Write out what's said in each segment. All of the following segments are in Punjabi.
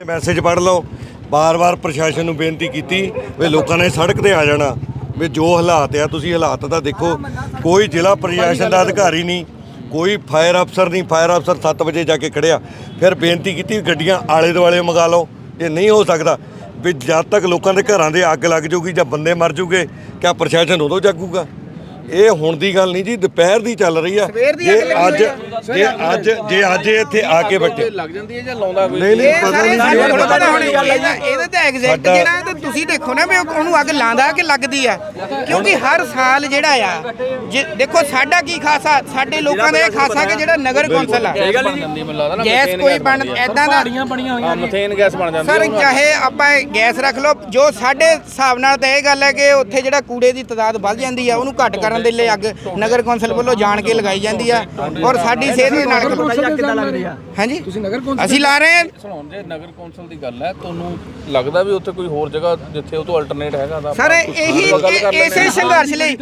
ਮੈਸੇਜ ਪੜ੍ਹ ਲਓ। ਬਾਰ-ਬਾਰ ਪ੍ਰਸ਼ਾਸਨ ਨੂੰ ਬੇਨਤੀ ਕੀਤੀ ਵੀ ਲੋਕਾਂ ਨੇ ਸੜਕ ਤੇ ਆ ਜਾਣਾ ਵੀ ਜੋ ਹਾਲਾਤ ਆ ਤੁਸੀਂ ਹਾਲਾਤ ਤਾਂ ਦੇਖੋ ਕੋਈ ਜ਼ਿਲ੍ਹਾ ਪ੍ਰਸ਼ਾਸਨ ਦਾ ਅਧਿਕਾਰੀ ਨਹੀਂ ਕੋਈ ਫਾਇਰ ਅਫਸਰ ਨਹੀਂ ਫਾਇਰ ਅਫਸਰ 7 ਵਜੇ ਜਾ ਕੇ ਖੜਿਆ ਫਿਰ ਬੇਨਤੀ ਕੀਤੀ ਗੱਡੀਆਂ ਆਲੇ ਦੁਆਲੇ ਮੰਗਾ ਲਓ ਇਹ ਨਹੀਂ ਹੋ ਸਕਦਾ। ਵੀ ਜਦ ਤੱਕ ਲੋਕਾਂ ਦੇ ਘਰਾਂ ਦੇ ਅੱਗ ਲੱਗ ਜਾਊਗੀ ਜਾਂ ਬੰਦੇ ਮਰ ਜੂਗੇ ਕਿਆ ਪ੍ਰਸ਼ਾਸਨ ਉਦੋਂ ਜਾਗੂਗਾ? ਇਹ ਹੁਣ ਦੀ ਗੱਲ ਨਹੀਂ ਜੀ ਦੁਪਹਿਰ ਦੀ ਚੱਲ ਰਹੀ ਆ। ਜੇ ਅੱਜ ਜੇ ਅੱਜ ਜੇ ਅੱਜ ਇੱਥੇ ਆ ਕੇ ਬੈਠੇ। ਲੱਗ ਜਾਂਦੀ ਹੈ ਜਾਂ ਲਾਉਂਦਾ ਕੋਈ? ਨਹੀਂ ਨਹੀਂ ਪਤਾ ਨਹੀਂ ਇਹਦਾ ਤਾਂ ਐਗਜ਼ੈਕਟ ਜਿਹੜਾ ਹੈ ਤਾਂ ਤੁਸੀਂ ਦੇਖੋ ਨਾ ਵੀ ਉਹ- ਉਹਨੂੰ ਅੱਗ ਲਾਉਂਦਾ ਕਿ ਲੱਗਦੀ ਆ ਕਿਉਂਕਿ ਹਰ ਸਾਲ ਜਿਹੜਾ ਆ ਜੇ ਦੇਖੋ ਸਾਡਾ ਕੀ ਖਾਸਾ ਸਾਡੇ ਲੋਕਾਂ ਦਾ ਇਹ ਖਾਸਾ ਕਿ ਜਿਹੜਾ ਨਗਰ ਕੌਂਸਲ ਆ। ਹੈ ਗੈਸ ਕੋਈ ਬਣ ਬਣਦੀ ਹੈ। ਐਦਾਂ ਦਾ ਹਾਂ ਮਥੇਨ ਗੈਸ ਬਣ ਜਾਂਦੀ ਸਰ ਹੈ ਚਾਹੇ ਆਪਾਂ ਇਹ ਗੈਸ ਰੱਖ ਲਓ ਜੋ ਸਾਡੇ ਹਿਸਾਬ ਨਾਲ ਤਾਂ ਇਹ ਗੱਲ ਹੈ ਕਿ ਉੱਥੇ ਜਿਹੜਾ ਕੂੜੇ ਦੀ ਤਦਾਦ ਵੱਧ ਜਾਂਦੀ ਆ ਉਹਨੂੰ ਘੱਟ ਕਰਨ ਦੇ ਲਈ ਅੱਗ ਨਗਰ ਕੌਂਸਲ ਵੱਲੋਂ ਜਾਣ ਕੇ ਲਗਾਈ ਜਾਂਦੀ ਆ। ਔਰ ਸਾਡੀ ਸਿਹਤ ਦੇ ਨਾਲ ਹਾਂਜੀ। ਤੁਸੀਂ ਨਗਰ ਕੌਂਸਲ ਅਸੀਂ ਲਾ ਰਹੇ ਹਾਂ। ਸੁਣਾਉਣ ਜੇ ਨਗਰ ਕੌਂਸਲ ਦੀ ਗੱਲ ਹੈ ਤੁਹਾਨੂੰ ਲੱਗਦਾ ਵੀ ਉੱਥੇ ਕੋਈ ਹੋਰ ਜਗ੍ਹਾ ਜਿੱਥੇ ਉਹ ਤੋਂ ਅਲਟਰਨੇਟ ਹੈਗਾ ਤਾਂ ਸਰ ਇਹੀ ਇਸੇ। ਸੰਘਰਸ਼ ਲਈ।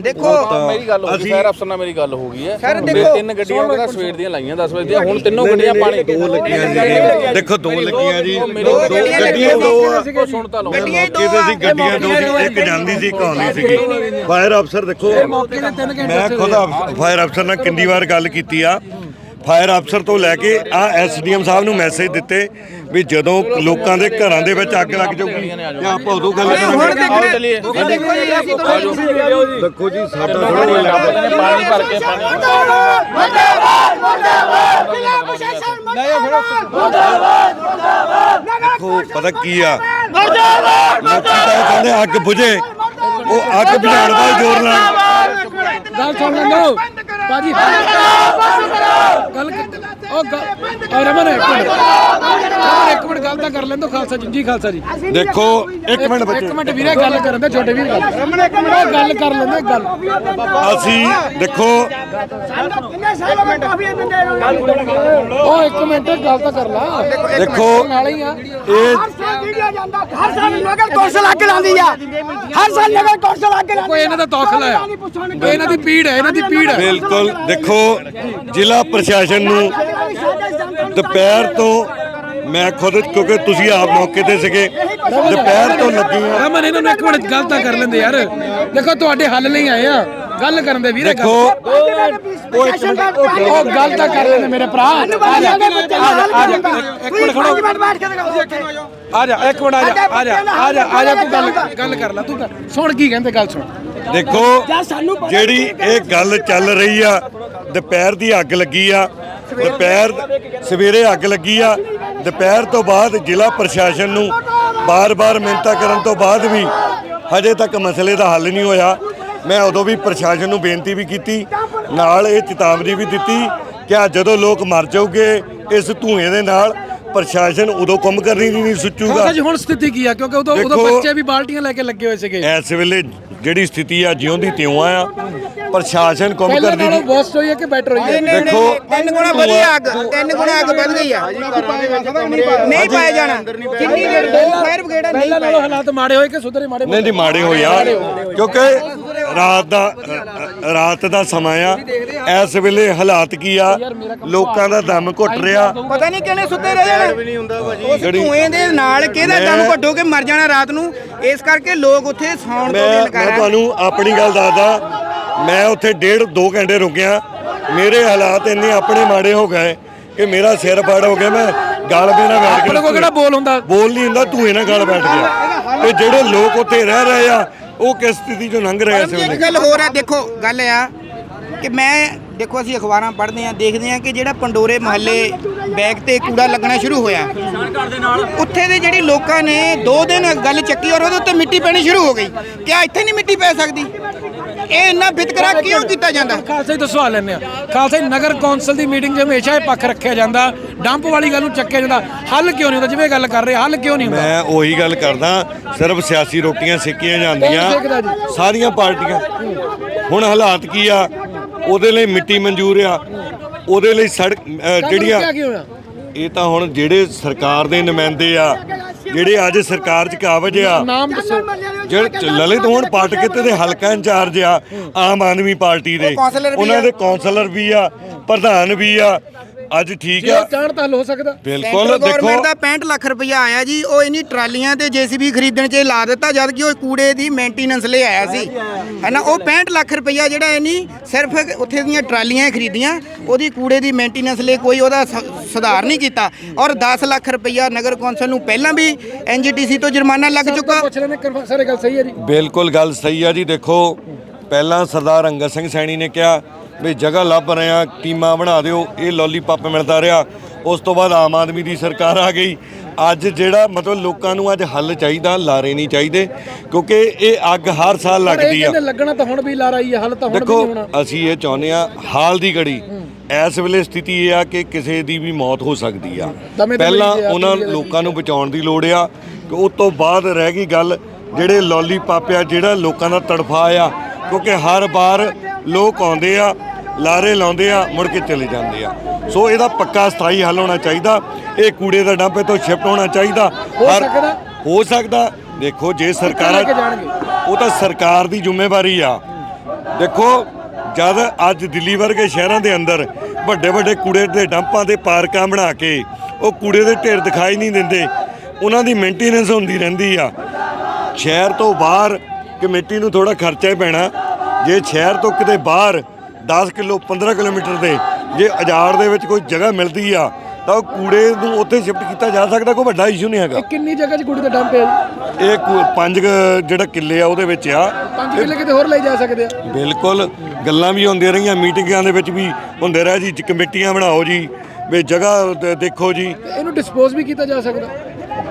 ਦੇਖੋ ਮੇਰੀ ਗੱਲ ਹੋ ਗਈ ਫਾਇਰ ਅਫਸਰ ਨਾਲ ਮੇਰੀ ਗੱਲ ਹੋ ਗਈ ਹੈ। ਸਰ, ਦੇਖੋ, ਤਿੰਨ ਗੱਡੀਆਂ ਉਹਦਾ ਸਵੇਰ ਦੀਆਂ ਲਾਈਆਂ 10 ਵਜੇ ਦੀਆਂ। ਹੁਣ ਤਿੰਨੋਂ ਗੱਡੀਆਂ ਪਾਣੀ ਦੋ ਲੱਗੀਆਂ ਜੀ। ਦੇਖੋ ਦੋ ਲੱਗੀਆਂ ਜੀ। ਦੋ ਗੱਡੀਆਂ ਦੋ ਆ ਉਹ ਸੁਣ ਤਾਂ ਲਓ। ਗੱਡੀਆਂ ਦੋ ਸੀ ਆ। ਗੱਡੀਆਂ ਦੋ ਸੀ ਇੱਕ ਜਾਂਦੀ ਸੀ ਇੱਕ ਆਉਂਦੀ ਸੀਗੀ। ਫਾਇਰ ਅਫਸਰ ਦੇਖੋ। ਮੈਂ ਖੁਦ ਫਾਇਰ ਅਫਸਰ ਨਾਲ ਕਿੰਨੀ ਵਾਰ ਗੱਲ ਕੀਤੀ ਆ। ਫਾਇਰ ਅਫਸਰ ਤੋਂ ਲੈ ਕੇ ਆ ਐਸਡੀਐਮ ਸਾਹਿਬ ਨੂੰ ਮੈਸੇਜ ਦਿੱਤੇ ਵੀ ਜਦੋਂ ਲੋਕਾਂ ਦੇ ਘਰਾਂ ਦੇ ਵਿੱਚ ਅੱਗ ਲੱਗ ਜਾਊਗੀ। ਤੇ ਆਪਾਂ ਉਦੋਂ ਗੱਲ ਕਰਾਂਗੇ। ਦੇਖੋ ਜੀ ਜੀ ਸਾਡਾ ਥੋੜਾ ਕੋਈ ਲੱਗਦਾ ਪਾਣੀ ਭਰ ਕੇ ਪਾਣੀ ਦੇਖੋ ਪਤਾ ਕੀ ਆ? ਲੋਕੀ ਤਾਂ ਕਹਿੰਦੇ ਅੱਗ ਬੁਝੇ। ਉਹ ਅੱਗ ਬੁਝਾਉਣ ਦਾ ਜ਼ੋਰ ਲਾਣ ਗੱਲ ਸੁਣ ਲੈਂਦੋ ਬਾਜੀ ਗੱਲ ਉਹ ਗ- ਉਹ ਰਮਨ ਇੱਕ ਮਿੰਟ। ਰਮਨ ਇੱਕ ਮਿੰਟ ਗੱਲ ਤਾਂ ਕਰ ਲੈਂਦੋ ਖਾਲਸਾ ਜੀ ਜੀ ਖਾਲਸਾ ਜੀ। ਦੇਖੋ ਇੱਕ ਮਿੰਟ ਇੱਕ ਬੱਚੇ ਮਿੰਟ ਵੀਰੇ ਗੱਲ ਕਰਨ ਦੇ ਛੋਟੇ ਵੀਰ ਗੱਲ। ਰਮਨ ਇੱਕ ਮਿੰਟ। ਉਹ ਗੱਲ ਕਰ ਲੈਂਦੇ ਗੱਲ। ਅਸੀਂ ਦੇਖੋ ਉਹ ਇੱਕ ਮਿੰਟ ਗੱਲ ਤਾਂ ਕਰ ਲਾ। ਦੇਖੋ ਨਾਲ ਹੀ ਆ। ਇਹ ਹਰ ਸਾਲ ਵੀਡੀਓ ਜਾਂਦਾ। ਹਰ ਸਾਲ ਨਗਰ ਕੌਂਸਲ ਅੱਗ ਲਾਉਂਦੀ ਆ। ਹਰ ਸਾਲ ਨਗਰ ਕੌਂਸਲ ਅੱਗ ਲਾਉਂਦੀ ਕੋਈ ਇਹਨਾਂ ਦਾ ਦੌਖਲਾ ਆ ਕੋਈ ਇਹਨਾਂ ਦੀ ਪੀੜ ਹੈ? ਇਹਨਾਂ ਦੀ ਪੀੜ ਹੈ? ਬਿਲਕੁਲ। ਦੇਖੋ ਜ਼ਿਲ੍ਹਾ ਪ੍ਰਸ਼ਾਸਨ ਨੂੰ ਦੁਪਹਿਰ ਤੋਂ ਮੈਂ ਖੁਦ ਕਿਉਂਕਿ ਤੁਸੀਂ ਆਪ ਮੌਕੇ ਤੇ ਸੀਗੇ ਦੁਪਹਿਰ ਤੋਂ ਲੱਗੀ ਆ ਰਮਨ ਇਹਨਾਂ ਨੂੰ ਇੱਕ ਮਿੰਟ ਗੱਲ ਤਾਂ ਕਰ ਲੈਂਦੇ ਯਾਰ। ਦੇਖੋ ਤੁਹਾਡੇ ਹੱਲ ਲਈ ਆਏ ਆ। ਗੱਲ ਕਰਨ ਦੇ ਵੀਰੇ ਦੇਖੋ ਉਹ ਇੱਕ ਮਿੰਟ ਉਹ ਗੱਲ ਤਾਂ ਕਰ ਲੈਂਦੇ ਮੇਰੇ ਭਰਾ। ਆ ਜਾ। ਇੱਕ ਮਿੰਟ ਖੜੋ ਬੈਠ ਕੇ ਦਿਖਾਓ। ਆ ਜਾ ਇੱਕ ਮਿੰਟ ਆ ਜਾ ਆ ਜਾ ਆ ਜਾ ਆ ਜਾ ਤੂੰ ਗੱਲ ਗੱਲ ਕਰ ਲੈ ਤੂੰ ਕਰ- ਸੁਣ ਕੀ ਕਹਿੰਦੇ ਗੱਲ ਸੁਣ। ਦੇਖੋ ਜਿਹੜੀ ਇਹ ਗੱਲ ਚੱਲ ਰਹੀ ਆ ਦੁਪਹਿਰ ਦੀ ਅੱਗ ਲੱਗੀ ਆ। ਦੁਪਹਿਰ ਸਵੇਰੇ ਅੱਗ ਲੱਗੀ ਆ। ਦੁਪਹਿਰ ਤੋਂ ਬਾਅਦ ਜ਼ਿਲ੍ਹਾ ਪ੍ਰਸ਼ਾਸਨ ਨੂੰ ਬਾਰ-ਬਾਰ ਮਿਹਨਤਾਂ ਕਰਨ ਤੋਂ ਬਾਅਦ ਵੀ ਹਜੇ ਤੱਕ ਮਸਲੇ ਦਾ ਹੱਲ ਨਹੀਂ ਹੋਇਆ। ਮੈਂ ਉਦੋਂ ਵੀ ਪ੍ਰਸ਼ਾਸਨ ਨੂੰ ਬੇਨਤੀ ਵੀ ਕੀਤੀ ਨਾਲ ਇਹ ਚੇਤਾਵਨੀ ਵੀ ਦਿੱਤੀ ਕਿ ਆ ਜਦੋਂ ਲੋਕ ਮਰ ਜਾਓਗੇ ਇਸ ਧੂਏ ਦੇ ਨਾਲ ਪ੍ਰਸ਼ਾਸਨ ਉਦੋਂ ਕੰਮ ਕਰਨੀ ਨਹੀਂ ਸੁੱਚੂਗਾ। ਜੀ ਹੁਣ ਸਥਿਤੀ ਕੀ ਆ? ਕਿਉਂਕਿ ਉਦੋਂ ਉਦੋਂ ਦੇਖੋ- ਬੱਚੇ ਵੀ ਬਾਲਟੀਆਂ ਲੈ ਕੇ ਲੱਗੇ ਹੋਏ ਸੀਗੇ। ਇਸ ਵੇਲੇ ਜਿਹੜੀ ਸਥਿਤੀ ਆ ਜਿਉਂ ਦੀ ਤਿਉਂ ਆ ਪ੍ਰਸ਼ਾਸਨ ਕੰਮ ਪਹਿਲਾਂ ਕਰਦੀ ਨਾਲੋਂ ਨਹੀਂ। ਵਰਸਟ ਹੋਈ ਹੈ ਕਿ ਬੈਟਰ ਹੋਈ ਹੈ? ਨਹੀਂ, ਦੇਖੋ, ਨਹੀਂ, ਤਿੰਨ ਗੁਣਾ ਵਧੀ ਅੱਗ ਤਿੰਨ ਗੁਣਾ ਅੱਗ ਵੱਧ ਗਈ ਆ। ਨਹੀਂ ਪਾਇਆ ਜਾਣਾ। ਕਿੰਨੀ ਦੇਰ ਦੋ ਫਾਇਰ ਬ੍ਰਿਗੇਡ ਨਹੀਂ ਪਹਿਲਾਂ ਨਾਲੋਂ ਹਾਲਾਤ ਮਾੜੇ ਹੋਏ ਕਿ ਸੁਧਰੇ ਮਾੜੇ ਨਹੀਂ ਮਾੜੇ ਹੋਏ ਆ। ਕਿਉਂਕਿ ਰਾਤ ਦਾ ਰਾਤ ਦਾ ਸਮਾਂ ਆ। ਇਸ ਵੇਲੇ ਹਾਲਾਤ ਕੀ ਆ? ਲੋਕਾਂ ਦਾ ਦਮ ਘੁੱਟ ਰਿਹਾ। ਪਤਾ ਨਹੀਂ ਕਿਹਨੇ ਸੁੱਤੇ ਰਹਿ ਜਾਣਾ ਵੀ ਨਹੀਂ ਹੁੰਦਾ ਭਾਜੀ। ਉਸ ਧੂਏ ਦੇ ਨਾਲ ਕਿਹਦਾ ਦਮ ਘੱਟੋ ਕੇ ਮਰ ਜਾਣਾ ਰਾਤ ਨੂੰ? ਇਸ ਕਰਕੇ ਲੋਕ ਉੱਥੇ ਸੌਣ ਤੋਂ ਮੈਂ ਇਨਕਾਰ ਮੈਂ ਤੁਹਾਨੂੰ ਆਪਣੀ ਗੱਲ ਦੱਸਦਾ। ਮੈਂ ਉੱਥੇ ਡੇਢ 2 ਘੰਟੇ ਰੁਕਿਆ। ਮੇਰੇ ਹਾਲਾਤ ਇੰਨੇ ਆਪਣੇ ਮਾੜੇ ਹੋ ਗਏ ਕਿ ਮੇਰਾ ਸਿਰ ਫੜ ਹੋ ਗਿਆ। ਮੈਂ ਗਲ ਵੀ ਨਾ ਬੈਠ ਆਪਣੇ ਕੋਲ ਕਿਹੜਾ ਬੋਲ ਹੁੰਦਾ? ਬੋਲ ਨਹੀਂ ਹੁੰਦਾ ਧੂਏ ਨਾਲ ਗਲ ਬੈਠ ਗਿਆ। ਤੇ ਜਿਹੜੇ ਲੋਕ ਉੱਥੇ ਰਹਿ ਰਹੇ ਆ ਉਹ ਕਿਸ ਸਥਿਤੀ ਚੋਂ ਲੰਘ ਰਹੇ ਇੱਕ ਵੇਲੇ ਗੱਲ ਹੋਰ ਹੈ ਦੇਖੋ ਗੱਲ ਆ ਕਿ ਮੈਂ ਦੇਖੋ ਅਸੀਂ ਅਖਬਾਰਾਂ ਪੜ੍ਹਦੇ ਆ ਦੇਖਦੇ ਆ ਕਿ ਜਿਹੜਾ ਪੰਡੋਰੇ ਮਹੱਲੇ ਬੈਗ ਤੇ ਕੂੜਾ ਲੱਗਣਾ ਸ਼ੁਰੂ ਹੋਇਆ। ਉੱਥੇ ਦੇ ਜਿਹੜੀ ਲੋਕਾਂ ਨੇ ਦੋ ਦਿਨ ਗੱਲ ਚੱਕੀ ਔਰ ਉਹਦੇ ਉੱਤੇ ਮਿੱਟੀ ਪੈਣੀ ਸ਼ੁਰੂ ਹੋ ਗਈ। ਕਿਆ ਇੱਥੇ ਨਹੀਂ ਮਿੱਟੀ ਪੈ ਸਕਦੀ? ਇਹ ਇੰਨਾ ਵਿਤਕਰਾ ਕਿਉਂ ਕੀਤਾ ਜਾਂਦਾ? ਖਾਲਸਾ ਜੀ ਤੋਂ ਸਵਾਲ ਲੈਂਦੇ ਆ ਖਾਲਸਾ ਜੀ ਨਗਰ ਕੌਂਸਲ ਦੀ ਮੀਟਿੰਗ 'ਚ ਹਮੇਸ਼ਾ ਇਹ ਪੱਖ ਰੱਖਿਆ ਜਾਂਦਾ। ਡੰਪ ਵਾਲੀ ਗੱਲ ਨੂੰ ਚੱਕਿਆ ਜਾਂਦਾ। ਹੱਲ ਕਿਉਂ ਨਹੀਂ ਹੁੰਦਾ? ਜਿਵੇਂ ਗੱਲ ਕਰ ਰਹੇ ਹੱਲ ਕਿਉਂ ਨਹੀਂ ਹੁੰਦਾ? ਮੈਂ ਉਹੀ ਗੱਲ ਕਰਦਾ ਸਿਰਫ ਸਿਆਸੀ ਰੋਟੀਆਂ ਸੇਕੀਆਂ ਜਾਂਦੀਆਂ? ਸਾਰੀਆਂ ਪਾਰਟੀਆਂ। ਹੁਣ ਹਾਲਾਤ ਕੀ ਆ? ਉਹਦੇ ਲਈ ਮਿੱਟੀ ਮਨਜ਼ੂਰ ਆ। ਉਹਦੇ ਲਈ ਸੜਕ ਜਿਹੜੀਆਂ ਇਹ ਤਾਂ ਹੁਣ ਜਿਹੜੇ ਸਰਕਾਰ ਦੇ ਨੁਮਾਇੰਦੇ ਆ ਜਿਹੜੇ ਅੱਜ ਸਰਕਾਰ 'ਚ ਕਾਬਜ ਆ ਨਾਮ ਦੱਸੋ। ਜਿਹੜੇ ਲਲਿਤ ਹੁਣ ਪਾਟਕੇ ਤੇ ਦੇ ਹਲਕਾ ਇੰਚਾਰਜ ਆ ਆਮ ਆਦਮੀ ਪਾਰਟੀ ਦੇ। ਉਹਨਾਂ। ਦੇ ਕੌਂਸਲਰ ਵੀ ਆ ਪ੍ਰਧਾਨ ਵੀ ਆ। ਅੱਜ ਠੀਕ ਜੇ ਆ। ਚਾਹਣ ਤਾਂ ਹੱਲ ਹੋ ਸਕਦਾ। ਬਿਲਕੁਲ ਦੇਖੋ। ਗਵਰਨਮੈਂਟ ਦਾ 65 ਲੱਖ ਰੁਪਇਆ ਆਇਆ ਜੀ ਉਹ ਇਨੀ ਟਰਾਲੀਆਂ ਤੇ ਜੀਸੀਬੀ ਖਰੀਦਣ 'ਚ ਲਾ ਦਿੱਤਾ ਜਦ ਕਿ ਉਹ ਕੂੜੇ ਦੀ ਮੇਨਟੇਨੈਂਸ ਲਈ ਆਇਆ ਸੀ। ਹੈਨਾ ਉਹ 65 ਲੱਖ ਰੁਪਇਆ ਜਿਹੜਾ ਇਨੀ ਸਿਰਫ ਉੱਥੇ ਦੀਆਂ ਟਰਾਲੀਆਂ ਹੀ ਖਰੀਦੀਆਂ ਉਹਦੀ ਕੂੜੇ ਦੀ ਮੇਨਟੇਨੈਂਸ ਲਈ ਕੋਈ ਉਹਦਾ ਸ- ਸੁਧਾਰ ਨਹੀਂ ਕੀਤਾ। ਔਰ 10 ਲੱਖ ਰੁਪਇਆ ਨਗਰ ਕੌਂਸਲ ਨੂੰ ਪਹਿਲਾਂ ਵੀ ਐਨਜੀਟੀਸੀ ਤੋਂ ਜੁਰਮਾਨਾ ਲੱਗ ਚੁੱਕਾ। ਪੁੱਛ ਲੈਣੇ ਕਰ ਸਾਰੇ ਗੱਲ ਸਹੀ ਹੈ ਜੀ। ਬਿਲਕੁਲ ਗੱਲ ਸਹੀ ਆ ਜੀ ਦੇਖੋ ਪਹਿਲਾਂ ਸਰਦਾਰ ਅੰਗਦ ਸਿੰਘ ਸੈਣੀ ਨੇ ਕਿਹਾ ਵੀ ਜਗ੍ਹਾ ਲੱਭ ਰਹੇ ਆ ਟੀਮਾਂ ਬਣਾ ਦਿਓ ਇਹ ਲੋਲੀਪੌਪ ਮਿਲਦਾ ਰਿਹਾ। ਉਸ ਤੋਂ ਬਾਅਦ ਆਮ ਆਦਮੀ ਦੀ ਸਰਕਾਰ ਆ ਗਈ। ਅੱਜ ਜਿਹੜਾ ਮਤਲਬ ਲੋਕਾਂ ਨੂੰ ਅੱਜ ਹੱਲ ਚਾਹੀਦਾ ਲਾਰੇ ਨਹੀਂ ਚਾਹੀਦੇ ਕਿਉਂਕਿ ਇਹ ਅੱਗ ਹਰ ਸਾਲ ਲੱਗਦੀ ਆ। ਲੱਗਣਾ ਤਾਂ ਹੁਣ ਵੀ ਲਾ ਰਹੀ ਹੈ ਹੱਲ ਤਾਂ ਹੁਣ ਵੀ ਦੇਖੋ ਨਹੀਂ ਹੋਣਾ। ਅਸੀਂ ਇਹ ਚਾਹੁੰਦੇ ਆ ਹਾਲ ਦੀ ਘੜੀ। ਇਸ ਵੇਲੇ ਸਥਿਤੀ ਇਹ ਆ ਕਿ ਕਿਸੇ ਦੀ ਵੀ ਮੌਤ ਹੋ ਸਕਦੀ ਆ। ਪਹਿਲਾਂ ਉਹਨਾਂ ਲੋਕਾਂ ਨੂੰ ਬਚਾਉਣ ਦੀ ਲੋੜ ਆ। ਕਿ ਉਸ ਤੋਂ ਬਾਅਦ ਰਹਿ ਗਈ ਗੱਲ ਜਿਹੜੇ ਲੋਲੀਪੌਪ ਆ ਜਿਹੜਾ ਲੋਕਾਂ ਦਾ ਤੜਫਾ ਆ ਕਿਉਂਕਿ ਹਰ ਵਾਰ ਲੋਕ ਆਉਂਦੇ ਆ ਲਾਰੇ ਲਾਉਂਦੇ ਆ ਮੁੜ ਕੇ ਚਲੇ ਜਾਂਦੇ ਆ। ਸੋ ਇਹਦਾ ਪੱਕਾ ਸਥਾਈ ਹੱਲ ਹੋਣਾ ਚਾਹੀਦਾ ਇਹ ਕੂੜੇ ਦਾ ਡੰਪ ਤੋਂ ਸ਼ਿਫਟ ਹੋਣਾ ਚਾਹੀਦਾ। ਹੋ ਹਰ- ਸਕਦਾ? ਹੋ ਸਕਦਾ। ਦੇਖੋ ਜੇ ਸਰਕਾਰਾਂ? ਉਹ ਤਾਂ ਸਰਕਾਰ ਦੀ ਜ਼ਿੰਮੇਵਾਰੀ ਆ। ਦੇਖੋ ਜਦ ਅੱਜ ਦਿੱਲੀ ਵਰਗੇ ਸ਼ਹਿਰਾਂ ਦੇ ਅੰਦਰ ਵੱਡੇ ਵੱਡੇ ਕੂੜੇ ਦੇ ਡੰਪਾਂ ਦੇ ਪਾਰਕਾਂ ਬਣਾ ਕੇ ਉਹ ਕੂੜੇ ਦੇ ਢੇਰ ਦਿਖਾਈ ਨਹੀਂ ਦਿੰਦੇ ਉਹਨਾਂ ਦੀ ਮੇਨਟੇਨੈਂਸ ਹੁੰਦੀ ਰਹਿੰਦੀ ਆ। ਸ਼ਹਿਰ ਤੋਂ ਬਾਹਰ ਕਮੇਟੀ ਨੂੰ ਥੋੜਾ ਖਰਚਾ ਹੀ ਪੈਣਾ। ਜੇ ਸ਼ਹਿਰ ਤੋਂ ਕਿਤੇ ਬਾਹਰ 10 ਕਿਲੋ 15 ਕਿਲੋਮੀਟਰ ਦੇ ਜੇ ਆਜ਼ਾਦ ਦੇ ਵਿੱਚ ਕੋਈ ਜਗ੍ਹਾ ਮਿਲਦੀ ਆ ਤਾਂ ਉਹ ਕੂੜੇ ਨੂੰ ਉੱਥੇ ਸ਼ਿਫਟ ਕੀਤਾ ਜਾ ਸਕਦਾ ਕੋਈ ਵੱਡਾ ਇਸ਼ੂ ਨਹੀਂ ਹੈਗਾ। ਇਹ ਕਿੰਨੀ ਜਗ੍ਹਾ 'ਚ ਕੁੜੀ ਦਾ ਡੰਪ ਹੈ? ਜੀ ਇਹ ਕੁ- ਪੰਜ ਕੁ ਜਿਹੜਾ ਕਿੱਲੇ ਆ ਉਹਦੇ ਵਿੱਚ ਆ। 5 ਕਿੱਲੇ ਕਿਤੇ ਹੋਰ ਲਈ ਜਾ ਸਕਦੇ ਆ? ਬਿਲਕੁਲ ਗੱਲਾਂ ਵੀ ਹੁੰਦੀਆਂ ਰਹੀਆਂ ਮੀਟਿੰਗਾਂ ਦੇ ਵਿੱਚ ਵੀ ਹੁੰਦੇ ਰਹੇ ਜੀ ਕਮੇਟੀਆਂ ਬਣਾਓ ਜੀ ਵੀ ਜਗ੍ਹਾ ਦੇ- ਦੇਖੋ ਜੀ। ਤੇ ਇਹਨੂੰ ਡਿਸਪੋਜ਼ ਵੀ ਕੀਤਾ ਜਾ ਸਕਦਾ।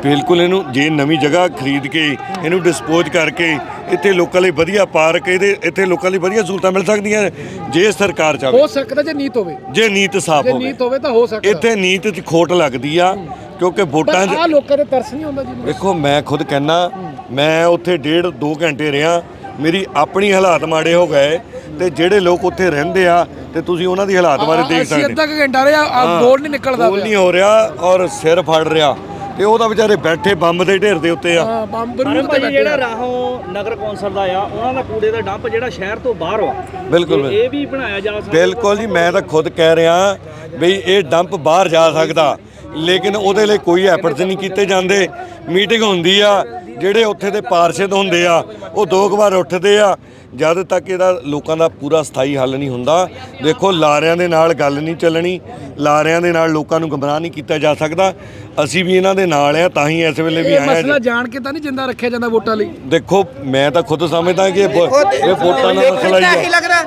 ਬਿਲਕੁਲ ਇਹਨੂੰ ਜੇ ਨਵੀਂ ਜਗ੍ਹਾ ਖਰੀਦ ਕੇ ਇਹਨੂੰ ਡਿਸਪੋਜ਼ ਕਰਕੇ ਇੱਥੇ ਲੋਕਾਂ ਲਈ ਵਧੀਆ ਪਾਰਕ ਇਹਦੇ ਇੱਥੇ ਲੋਕਾਂ ਲਈ ਵਧੀਆ ਸਹੂਲਤਾਂ ਮਿਲ ਸਕਦੀਆਂ ਜੇ ਸਰਕਾਰ ਚਾਹਵੇ ਹੋ ਸਕਦਾ ਜੇ ਨੀਤ ਹੋਵੇ। ਜੇ ਨੀਤ ਸਾਫ਼ ਜੇ ਹੋਵੇ। ਨੀਤ ਹੋਵੇ ਤਾਂ ਹੋ ਸਕਦਾ। ਇੱਥੇ ਨੀਤ 'ਚ ਖੋਟ ਲੱਗਦੀ ਆ ਕਿਉਂਕਿ ਵੋਟਾਂ 'ਚ ਆ ਲੋਕਾਂ ਦੇ ਤਰਸ ਨਹੀਂ ਆਉਂਦਾ ਜੀ। ਵੇਖੋ ਮੈਂ ਖੁਦ ਕਹਿਣਾ ਮੈਂ ਉੱਥੇ ਡੇਢ 2 ਘੰਟੇ ਰਿਹਾ ਮੇਰੀ ਆਪਣੀ ਹਾਲਾਤ ਮਾੜੇ ਹੋ ਗਏ ਤੇ ਜਿਹੜੇ ਲੋਕ ਉੱਥੇ ਰਹਿੰਦੇ ਆ ਤੇ ਤੁਸੀਂ ਉਹਨਾਂ ਦੀ ਹਾਲਾਤ ਬਾਰੇ ਦੇਖ ਅਸੀਂ ਸਕਦੇ ਅੱਧਾ ਕੁ ਘੰਟਾ ਰਿਹਾ ਆ ਬੋਰਡ ਨਹੀਂ ਨਿਕਲਦਾ ਬੋਲ ਪਿਆ। ਨਹੀਂ ਹੋ ਰਿਹਾ ਔਰ ਸਿਰ ਫੜ ਰਿਹਾ। ਤੇ ਉਹ ਤਾਂ ਵਿਚਾਰੇ ਬੈਠੇ ਬੰਬ ਦੇ ਢੇਰ ਦੇ ਉੱਤੇ ਆ। ਹਾਂ ਬੰਬ ਪਰ ਬਰੂਦ ਤੇ ਭਾਜੀ ਬੈਠੇ ਜਿਹੜਾ ਆ। ਰਾਹੋਂ ਨਗਰ ਕੌਂਸਲ ਦਾ ਆ ਉਹਨਾਂ ਦਾ ਕੂੜੇ ਦਾ ਡੰਪ ਜਿਹੜਾ ਸ਼ਹਿਰ ਤੋਂ ਬਾਹਰ ਵਾ ਬਿਲਕੁਲ, ਇਹ- ਇਹ ਵੀ ਬਣਾਇਆ ਜਾ ਸਕਦਾ। ਬਿਲਕੁਲ ਜੀ ਮੈਂ ਤਾਂ ਖੁਦ ਕਹਿ ਰਿਹਾ ਬਈ ਇਹ ਡੰਪ ਬਾਹਰ ਜਾ ਸਕਦਾ। ਲੇਕਿਨ ਉਹਦੇ ਲਈ ਕੋਈ ਐਫਰਟਸ ਨਹੀਂ ਕੀਤੇ ਜਾਂਦੇ। ਮੀਟਿੰਗ ਹੁੰਦੀ ਆ ਜਿਹੜੇ ਉੱਥੇ ਦੇ ਪਾਰਸ਼ਦ ਹੁੰਦੇ ਆ ਉਹ ਦੋ ਕੁ ਵਾਰ ਉੱਠਦੇ ਆ। ਜਦ ਤੱਕ ਇਹਦਾ ਲੋਕਾਂ ਦਾ ਪੂਰਾ ਸਥਾਈ ਹੱਲ ਨਹੀਂ ਹੁੰਦਾ ਦੇਖੋ ਲਾਰਿਆਂ ਦੇ ਨਾਲ ਗੱਲ ਨਹੀਂ ਚੱਲਣੀ ਲਾਰਿਆਂ ਦੇ ਨਾਲ ਲੋਕਾਂ ਨੂੰ ਗੁੰਮਰਾਹ ਨਹੀਂ ਕੀਤਾ ਜਾ ਸਕਦਾ ਅਸੀਂ ਵੀ ਇਹਨਾਂ ਦੇ ਨਾਲ ਆ ਤਾਂ ਹੀ ਇਸ ਵੇਲੇ ਵੀ ਇਹ ਆਏ ਆ। ਮਸਲਾ ਜਾਣ ਕੇ ਤਾਂ ਨਹੀਂ ਜਿੰਦਾ ਰੱਖਿਆ ਜਾਂਦਾ ਵੋਟਾਂ ਲਈ? ਦੇਖੋ ਮੈਂ ਤਾਂ ਖੁਦ ਸਮਝਦਾ ਕਿ ਇਹ ਵੋਟਾਂ ਦਾ ਮਸਲਾ ਹੀ ਹੈ ਲੱਗਦਾ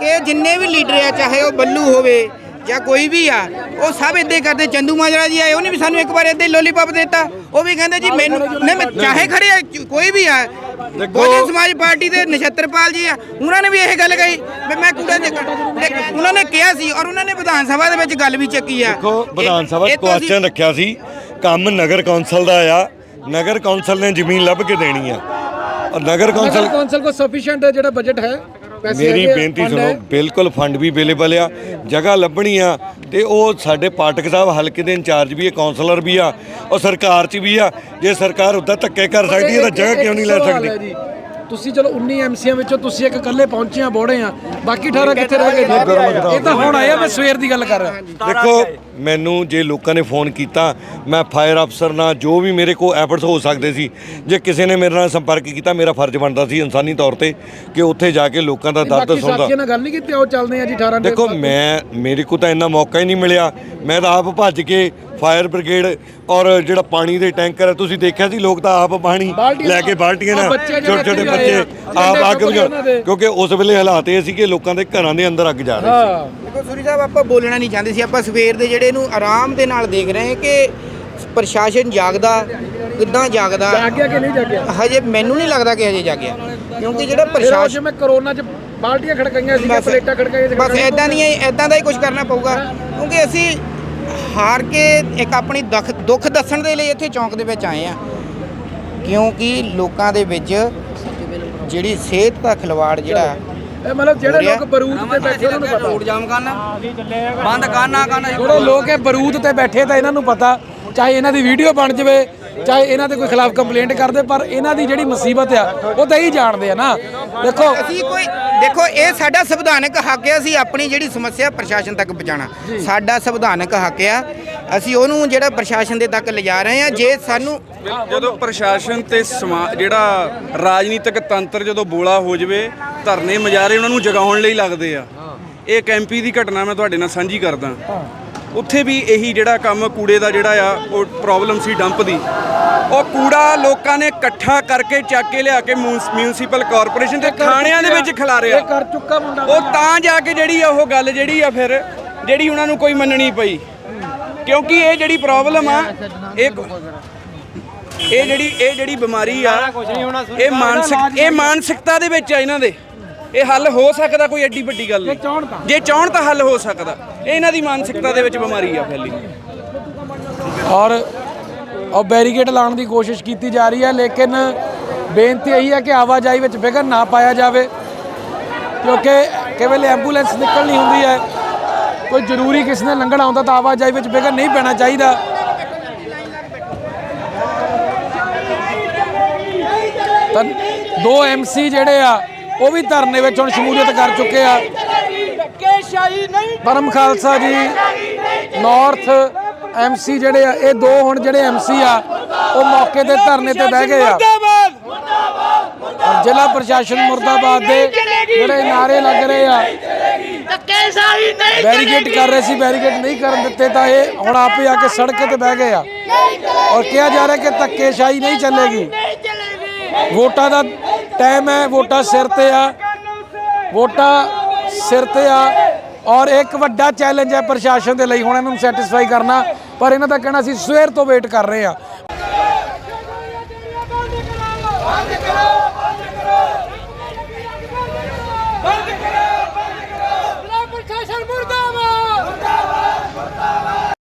ਕਿ ਜਿੰਨੇ ਵੀ ਲੀਡਰ ਆ ਚਾਹੇ ਉਹ ਬੱਲੂ ਹੋਵੇ ਜਾਂ ਕੋਈ ਵੀ ਆ ਉਹ ਸਭ ਇਦਾਂ ਹੀ ਕਰਦੇ। ਚੰਦੂ ਮਾਜਰਾ ਜੀ ਆਏ ਉਹਨੇ ਵੀ ਸਾਨੂੰ ਇੱਕ ਵਾਰ ਇਦਾਂ ਹੀ ਲੋਲੀਪੌਪ ਦਿੱਤਾ। ਉਹ ਵੀ ਕਹਿੰਦੇ ਜੀ ਮੈਨੂੰ ਨਹੀਂ ਮੈਂ ਚਾਹੇ ਖੜੇ ਕੋਈ ਵੀ ਆ ਬਹੁਜਨ ਸਮਾਜ ਪਾਰਟੀ ਦੇ ਨਛੱਤਰਪਾਲ ਜੀ ਆ ਉਹਨਾਂ ਨੇ ਵੀ ਇਹ ਗੱਲ ਕਹੀ ਵੀ ਮੈਂ ਕੂੜਾ ਦੇ ਉਹਨਾਂ ਨੇ ਕਿਹਾ ਸੀ ਔਰ ਉਹਨਾਂ ਨੇ ਵਿਧਾਨ ਸਭਾ ਦੇ ਵਿੱਚ ਗੱਲ ਵੀ ਚੱਕੀ ਆ। ਦੇਖੋ ਵਿਧਾਨ ਸਭਾ ਚ ਕੁਐਸਚਨ ਰੱਖਿਆ ਸੀ ਕੰਮ ਨਗਰ ਕੌਂਸਲ ਦਾ ਆ ਨਗਰ ਕੌਂਸਲ ਨੇ ਜ਼ਮੀਨ ਲੱਭ ਕੇ ਦੇਣੀ ਆ। ਔਰ ਨਗਰ ਕੌਂਸਲ ਕੌਂਸਲ ਕੋ ਸਫੀਸ਼ੀਐਂਟ ਜਿਹੜਾ ਬਜਟ ਹੈ ਮੇਰੀ ਬੇਨਤੀ fund ਸੁਣੋ। ਬਿਲਕੁਲ ਫੰਡ ਵੀ ਅਵੇਲੇਬਲ ਆ ਜਗ੍ਹਾ ਲੱਭਣੀ ਆ ਤੇ ਉਹ ਸਾਡੇ ਪਾਠਕ ਸਾਹਿਬ ਹਲਕੇ ਦੇ ਇੰਚਾਰਜ ਵੀ ਆ ਕਾਉਂਸਲਰ ਵੀ ਆ ਔਰ ਸਰਕਾਰ 'ਚ ਵੀ ਆ ਜੇ ਸਰਕਾਰ ਉੱਦਾਂ ਧੱਕੇ ਕਰ ਸਕਦੀ ਹੈ ਤਾਂ ਜਗ੍ਹਾ ਕਿਉਂ ਨਹੀਂ ਲੈ ਸਕਦੀ। ਤੁਸੀਂ ਚਲੋ 19 ਐਮਸੀਆਂ ਵਿੱਚੋਂ ਤੁਸੀਂ ਇੱਕ ਇਕੱਲੇ ਪਹੁੰਚੇ ਆ ਬੋੜੇ ਆ ਬਾਕੀ 18 ਕਿੱਥੇ ਰਹਿ ਗਏ? ਇਹ ਤਾਂ ਹੁਣ ਆਇਆ ਮੈਂ ਸਵੇਰ ਦੀ ਗੱਲ ਕਰ ਰਿਹਾ ਦੇਖੋ ਮੈਨੂੰ ਜੇ ਲੋਕਾਂ ਨੇ ਫੋਨ ਕੀਤਾ ਮੈਂ ਫਾਇਰ ਅਫਸਰ ਨਾਲ ਜੋ ਵੀ ਮੇਰੇ ਕੋਲ ਐਫਰਟਸ ਹੋ ਸਕਦੇ ਸੀ ਜੇ ਕਿਸੇ ਨੇ ਮੇਰੇ ਨਾਲ ਸੰਪਰਕ ਕੀਤਾ ਮੇਰਾ ਫਰਜ਼ ਬਣਦਾ ਸੀ ਇਨਸਾਨੀ ਤੌਰ ਤੇ ਕਿ ਉੱਥੇ ਜਾ ਕੇ ਲੋਕਾਂ ਦਾ ਦਰਦ ਸੁਣਦਾ। ਸਾਥੀਆਂ ਨਾਲ ਗੱਲ ਨਹੀਂ ਕੀਤੀ ਆਓ ਚੱਲਦੇ ਆ ਜੀ 18 ਦੇ ਦੇਖੋ ਮੈਂ ਮੇਰੇ ਕੋਲ ਤਾਂ ਇੰਨਾ ਮੌਕਾ ਹੀ ਨਹੀਂ ਮਿਲਿਆ। ਮੈਂ ਤਾਂ ਆਪ ਭੱਜ ਕੇ ਫਾਇਰ ਬ੍ਰਿਗੇਡ ਔਰ ਜਿਹੜਾ ਪਾਣੀ ਦੇ ਟੈਂਕਰ ਹੈ ਤੁਸੀਂ ਦੇਖਿਆ ਸੀ ਲੋਕ ਤਾਂ ਆਪ ਪਾਣੀ ਲੈ ਕੇ ਬਾਲਟੀਆਂ ਨਾਲ ਛੋਟੇ ਛੋਟੇ ਬੱਚੇ ਆ, ਆਪ ਅੱਗ ਚੁੱਕ ਬੁਝਾ। ਕਿਉਂਕਿ ਉਸ ਵੇਲੇ ਹਾਲਾਤ ਇਹ ਸੀ ਕਿ ਲੋਕਾਂ ਦੇ ਘਰਾਂ ਦੇ ਅੰਦਰ ਅੱਗ ਜਾ ਰਹੀ ਸੀ। ਹਾਂ। ਦੇਖੋ ਸੂਰੀ ਸਾਹਿਬ ਆਪਾਂ ਬੋਲਣਾ ਨਹੀਂ ਚਾਹੁੰਦੇ ਸੀ। ਆਪਾਂ ਸਵੇਰ ਦੇ ਜਿਹੜੇ ਨੂੰ ਆਰਾਮ ਦੇ ਨਾਲ ਦੇਖ ਰਹੇ ਹਾਂ ਕਿ ਪ੍ਰਸ਼ਾਸਨ ਜਾਗਦਾ ਕਿੱਦਾਂ ਜਾਗਦਾ? ਜਾਗਿਆ ਕਿ ਨਹੀਂ ਜਾਗਿਆ? ਹਜੇ ਮੈਨੂੰ ਨਹੀਂ ਲੱਗਦਾ ਕਿ ਹਜੇ ਜਾਗਿਆ। ਕਿਉਂਕਿ ਜਿਹੜਾ ਪ੍ਰਸ਼ਾਸਨ ਜਿਵੇਂ ਕਰੋਨਾ ਚ ਬਾਲਟੀਆਂ ਖੜਕਾਈਆਂ ਸੀ ਬਸ ਪਲੇਟਾਂ ਖੜਕਾਈਆਂ ਸੀ ਬਸ ਇਦਾਂ ਦੀਆਂ ਇਦਾਂ ਦਾ ਹੀ ਕੁਝ ਕਰਨਾ ਪਊਗਾ। ਕਿਉਂਕਿ ਅਸੀਂ ਹਾਰ ਕੇ ਇੱਕ ਆਪਣੀ ਦੁੱਖ ਦੁੱਖ ਦੱਸਣ ਦੇ ਲਈ ਇੱਥੇ ਚੌਂਕ ਦੇ ਵਿੱਚ ਆਏ ਆ ਕਿਉਂਕਿ ਲੋਕਾਂ ਦੇ ਵਿੱਚ ਜਿਹੜੀ ਸਿਹਤ ਦਾ ਖਿਲਵਾੜ ਜਿਹੜਾ ਇਹ ਮਤਲਬ ਜਿਹੜੇ ਹੋ। ਲੋਕ ਬਰੂਦ ਤੇ ਬੈਠੇ ਉਹਨਾਂ ਨੂੰ ਪਤਾ ਰੋਡ ਜਾਮ ਕਰਨਾ। ਬੰਦ ਕਰਨਾ ਕਰਨਾ ਜਿਹੜੇ ਲੋਕ ਇਹ ਬਰੂਦ ਤੇ ਬੈਠੇ ਤਾਂ ਇਹਨਾਂ ਨੂੰ ਪਤਾ ਚਾਹੇ ਇਹਨਾਂ ਦੀ ਵੀਡੀਓ ਬਣ ਜਵੇ ਚਾਹੇ ਇਹਨਾਂ ਦੇ ਕੋਈ ਖਿਲਾਫ ਕੰਪਲੇਂਟ ਕਰਦੇ ਪਰ ਇਹਨਾਂ ਦੀ ਜਿਹੜੀ ਮੁਸੀਬਤ ਆ ਉਹ ਤਾਂ ਇਹੀ ਜਾਣਦੇ ਆ ਨਾ। ਦੇਖੋ ਅਸੀਂ ਕੋਈ ਦੇਖੋ ਇਹ ਸਾਡਾ ਸੰਵਿਧਾਨਕ ਹੱਕ ਹੈ ਅਸੀਂ ਆਪਣੀ ਜਿਹੜੀ ਸਮੱਸਿਆ ਪ੍ਰਸ਼ਾਸਨ ਤੱਕ ਪਹੁੰਚਾਉਣਾ। ਸਾਡਾ ਸੰਵਿਧਾਨਕ ਹੱਕ ਆ ਅਸੀਂ ਉਹਨੂੰ ਜਿਹੜਾ ਪ੍ਰਸ਼ਾਸਨ ਦੇ ਤੱਕ ਲਿਜਾ ਰਹੇ ਹਾਂ ਜੇ ਸਾਨੂੰ ਜਦੋਂ ਪ੍ਰਸ਼ਾਸਨ ਤੇ ਸਮਾ ਜਿਹੜਾ ਰਾਜਨੀਤਿਕ ਤੰਤਰ ਜਦੋਂ ਬੋਲਾ ਹੋ ਜਵੇ ਧਰਨੇ ਮਜਾਰੇ ਉਹਨਾਂ ਨੂੰ ਜਗਾਉਣ ਲਈ ਲੱਗਦੇ ਆ। ਇਹ ਇੱਕ ਐਮਪੀ ਦੀ ਘਟਨਾ ਮੈਂ ਤੁਹਾਡੇ ਨਾਲ ਸਾਂਝੀ ਕਰਦਾ। ਉੱਥੇ ਵੀ ਇਹੀ ਜਿਹੜਾ ਕੰਮ ਕੂੜੇ ਦਾ ਜਿਹੜਾ ਆ ਉਹ ਪ੍ਰੋਬਲਮ ਸੀ ਡੰਪ ਦੀ। ਉਹ ਕੂੜਾ ਲੋਕਾਂ ਨੇ ਇਕੱਠਾ ਕਰਕੇ ਚੱਕ ਕੇ ਲਿਆ ਕੇ ਮਿਊਨਿਸਪਲ ਕਾਰਪੋਰੇਸ਼ਨ ਦੇ ਥਾਣਿਆਂ ਦੇ ਵਿੱਚ ਖਿਲਾਰਿਆ ਇਹ ਕਰ ਚੁੱਕਾ ਮੁੰਡਾ ਉਹ ਤਾਂ ਜਾ ਕੇ ਜਿਹੜੀ ਆ ਉਹ ਗੱਲ ਜਿਹੜੀ ਆ ਫਿਰ ਜਿਹੜੀ ਉਹਨਾਂ ਨੂੰ ਕੋਈ ਮੰਨਣੀ ਪਈ। ਕਿਉਂਕਿ ਇਹ ਜਿਹੜੀ ਪ੍ਰੋਬਲਮ ਆ ਇਹ ਇਹ ਜਿਹੜੀ ਇਹ ਜਿਹੜੀ ਬਿਮਾਰੀ ਆ ਇਹ ਮਾਨਸਿਕ ਇਹ ਮਾਨਸਿਕਤਾ ਦੇ ਵਿੱਚ ਆ ਇਹਨਾਂ ਦੇ। ਇਹ ਹੱਲ ਹੋ ਸਕਦਾ ਕੋਈ ਐਡੀ ਵੱਡੀ ਗੱਲ ਨਹੀਂ। ਜੇ ਚਾਹਣ ਤਾਂ। ਹੱਲ ਹੋ ਸਕਦਾ। ਇਹ ਇਹਨਾਂ ਦੀ ਮਾਨਸਿਕਤਾ ਦੇ ਵਿੱਚ ਬਿਮਾਰੀ ਆ ਫੈਲੀ ਔਰ ਉਹ ਬੈਰੀਕੇਡ ਲਾਉਣ ਦੀ ਕੋਸ਼ਿਸ਼ ਕੀਤੀ ਜਾ ਰਹੀ ਹੈ ਲੇਕਿਨ ਬੇਨਤੀ ਇਹੀ ਹੈ ਕਿ ਆਵਾਜਾਈ ਵਿੱਚ ਵਿਘਨ ਨਾ ਪਾਇਆ ਜਾਵੇ ਕਿਉਂਕਿ ਕੇਵਲ ਐਂਬੂਲੈਂਸ ਨਿਕਲਣੀ ਹੁੰਦੀ ਹੈ ਕੋਈ ਜ਼ਰੂਰੀ ਕਿਸ ਨੇ ਲੰਘਣਾ ਹੁੰਦਾ ਤਾਂ ਆਵਾਜਾਈ ਵਿੱਚ ਵਿਘਨ ਨਹੀਂ ਪੈਣਾ ਚਾਹੀਦਾ। ਤਾਂ ਦੋ ਐਮਸੀ ਜਿਹੜੇ ਆ ਉਹ ਵੀ ਧਰਨੇ ਵਿੱਚ ਹੁਣ ਸ਼ਮੂਲੀਅਤ ਕਰ ਚੁੱਕੇ ਆ। ਪਰਮ ਖਾਲਸਾ ਜੀ ਨਾਰਥ ਐਮਸੀ ਜਿਹੜੇ ਆ ਇਹ ਦੋ ਹੁਣ ਜਿਹੜੇ ਐਮਸੀ ਆ ਉਹ ਮੌਕੇ ਤੇ ਧਰਨੇ ਤੇ ਬਹਿ ਗਏ ਆ। ਜ਼ਿਲ੍ਹਾ ਪ੍ਰਸ਼ਾਸਨ ਮੁਰਦਾਬਾਦ ਦੇ ਜਿਹੜੇ ਨਾਰੇ ਲੱਗ ਰਹੇ ਆ। ਬੈਰੀਕੇਡ ਕਰ ਰਹੇ ਸੀ ਬੈਰੀਕੇਡ ਨਹੀਂ ਕਰਨ ਦਿੱਤੇ ਤਾਂ ਇਹ ਹੁਣ ਆਪੇ ਆ ਕੇ ਸੜਕ ਤੇ ਬਹਿ ਗਏ ਆ। ਔਰ ਕਿਹਾ ਜਾ ਰਿਹਾ ਕਿ ਧੱਕੇਸ਼ਾਹੀ ਨਹੀਂ ਚੱਲੇਗੀ। ਵੋਟਾਂ ਦਾ ਟਾਈਮ ਹੈ ਵੋਟਾਂ ਸਿਰ ਤੇ ਆ। ਵੋਟਾਂ ਸਿਰ ਤੇ ਆ। ਔਰ ਇੱਕ ਵੱਡਾ ਚੈਲੰਜ ਹੈ ਪ੍ਰਸ਼ਾਸਨ ਦੇ ਲਈ ਹੁਣ ਇਹਨਾਂ ਨੂੰ ਸੈਟੀਸਫਾਈ ਕਰਨਾ। ਪਰ ਇਹਨਾਂ ਦਾ ਕਹਿਣਾ ਸੀ ਸਵੇਰ ਤੋਂ ਵੇਟ ਕਰ ਰਹੇ ਆ। ਬੰਦ ਕਰੋ।